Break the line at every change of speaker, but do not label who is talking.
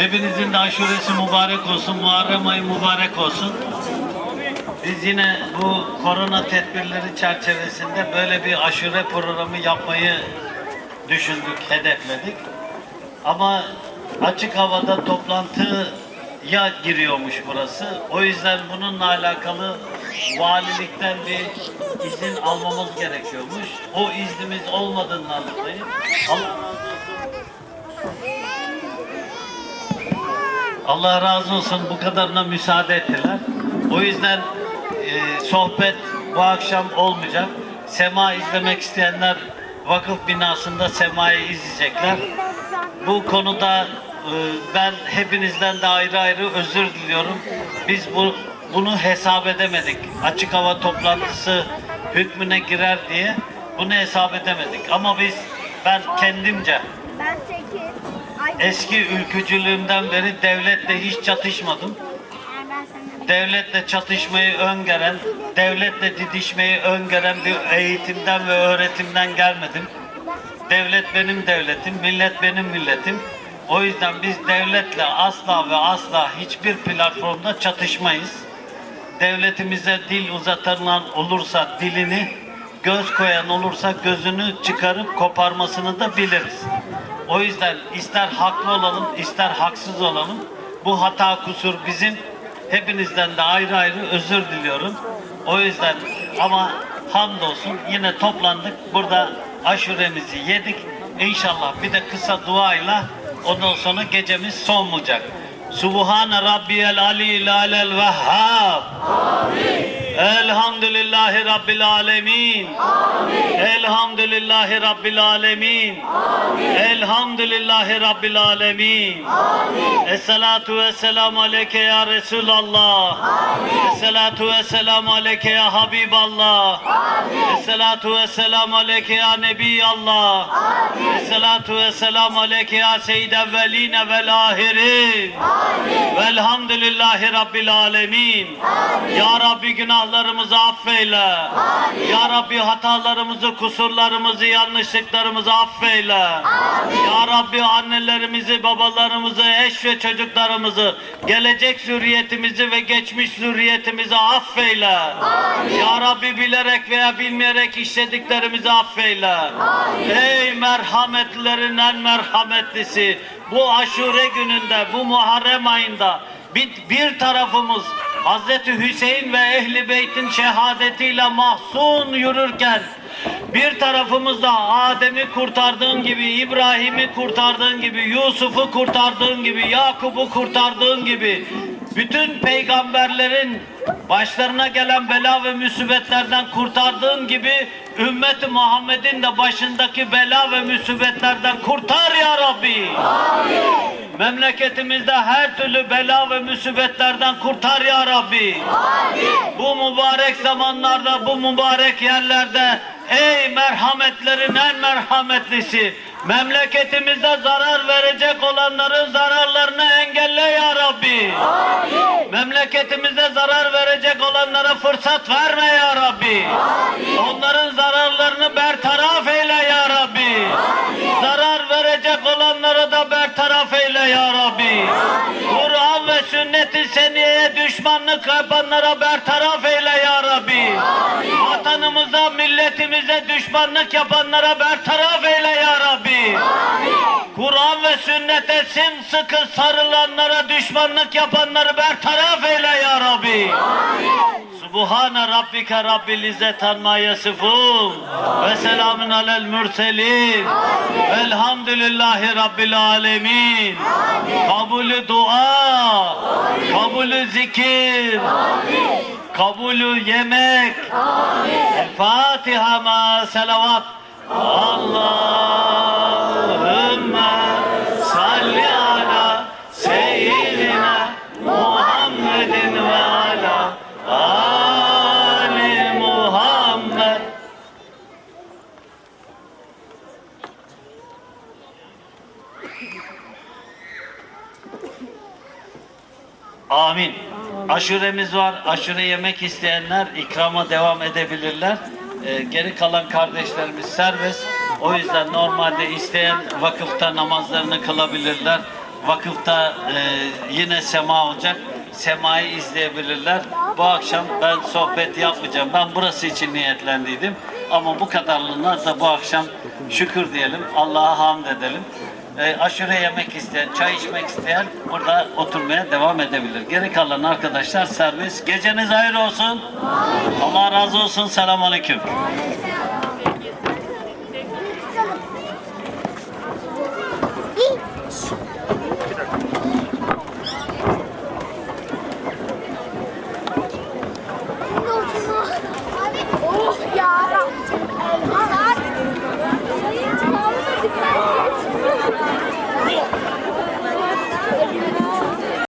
Hepinizin de aşuresi mübarek olsun, Muharrem ayı mübarek olsun. Biz yine bu korona tedbirleri çerçevesinde böyle bir aşure programı yapmayı düşündük, hedefledik. Ama açık havada toplantıya giriyormuş burası. O yüzden bununla alakalı valilikten bir izin almamız gerekiyormuş. O iznimiz olmadığından dolayı Allah. Allah razı olsun bu kadarına müsaade ettiler. O yüzden e, sohbet bu akşam olmayacak. Sema izlemek isteyenler vakıf binasında Sema'yı izleyecekler. Bu konuda e, ben hepinizden de ayrı ayrı özür diliyorum. Biz bu bunu hesap edemedik. Açık hava toplantısı hükmüne girer diye bunu hesap edemedik. Ama biz ben kendimce
Ben 8.
Eski ülkücülüğümden beri devletle hiç çatışmadım. Devletle çatışmayı öngören, devletle didişmeyi öngören bir eğitimden ve öğretimden gelmedim. Devlet benim devletim, millet benim milletim. O yüzden biz devletle asla ve asla hiçbir platformda çatışmayız. Devletimize dil uzatılan olursa dilini, göz koyan olursa gözünü çıkarıp koparmasını da biliriz. O yüzden ister haklı olalım, ister haksız olalım. Bu hata kusur bizim. Hepinizden de ayrı ayrı özür diliyorum. O yüzden ama hamdolsun yine toplandık. Burada aşuremizi yedik. İnşallah bir de kısa duayla ondan sonra gecemiz son bulacak. Subhane Rabbiyel Aliyyil Alel Vehhab. Elhamdülillahi Rabbil Alemin. Elhamdülillahi Rabbil Alemin. Elhamdülillahi Rabbil Alemin. Esselatu ve selamu aleyke ya Resulallah. Esselatu ve selamu aleyke ya Habiballah. Esselatu ve selamu aleyke ya Nebiyallah. Esselatu ve selamu aleyke ya Seyyid evveline vel ahirin. Velhamdülillahi Rabbil alemin. Ya Rabbi günahlarımızı affeyle. Ya Rabbi hatalarımızı, kusurlarımızı, yanlışlıklarımızı affeyle. Ya Rabbi annelerimizi, babalarımızı, eş ve çocuklarımızı, gelecek zürriyetimizi ve geçmiş zürriyetimizi affeyle. Ya Rabbi bilerek veya bilmeyerek işlediklerimizi affeyle. Ey merhametlerin en merhametlisi, bu aşure gününde, bu Muharrem ayında bir, bir tarafımız Hazreti Hüseyin ve Ehli Beyt'in şehadetiyle mahzun yürürken bir tarafımızda Adem'i kurtardığın gibi, İbrahim'i kurtardığın gibi, Yusuf'u kurtardığın gibi, Yakup'u kurtardığın gibi bütün peygamberlerin başlarına gelen bela ve musibetlerden kurtardığın gibi ümmeti Muhammed'in de başındaki bela ve musibetlerden kurtar ya Rabbi. Memleketimizde her türlü bela ve musibetlerden kurtar ya Rabbi. Bu mübarek zamanlarda, bu mübarek yerlerde ey merhametlerin en merhametlisi memleketimizde zarar verecek olanların zararlarını engelle ya Rabbi. Memleketimize zarar verecek olanlara fırsat verme ya Rabbi. Onların zararlarını bertaraf eyle ya Rabbi. Zarar verecek olanları da bertaraf eyle ya Rabbi. Kur'an ve seniyeye düşmanlık yapanlara bertaraf eyle ya Rabbi. Vatanımıza, milletimize düşmanlık yapanlara bertaraf eyle ya Rabbi. Kur'an ve sünnete sımsıkı sarılanlara düşmanlık yapanları bertaraf eyle ya Rabbi. Subhane Rabbike Rabbil İzzet amma yasifun ve selamun alel mürselin. Velhamdülillahi Rabbil alemin. Kabulü dua kabulü zikir kabulü yemek. El Fatiha ma selavat. Allahümme Amin. Aşuremiz var. Aşure yemek isteyenler ikrama devam edebilirler. Ee, geri kalan kardeşlerimiz serbest. O yüzden normalde isteyen vakıfta namazlarını kılabilirler. vakıfta e, yine sema olacak. Semayı izleyebilirler. Bu akşam ben sohbet yapmayacağım. Ben burası için niyetlendiydim. Ama bu kadarlığına da bu akşam şükür diyelim. Allah'a hamd edelim. E, aşure yemek isteyen, çay içmek isteyen burada oturmaya devam edebilir. Geri kalan arkadaşlar servis. Geceniz hayır olsun. Allah razı olsun. Selamun Aleyküm.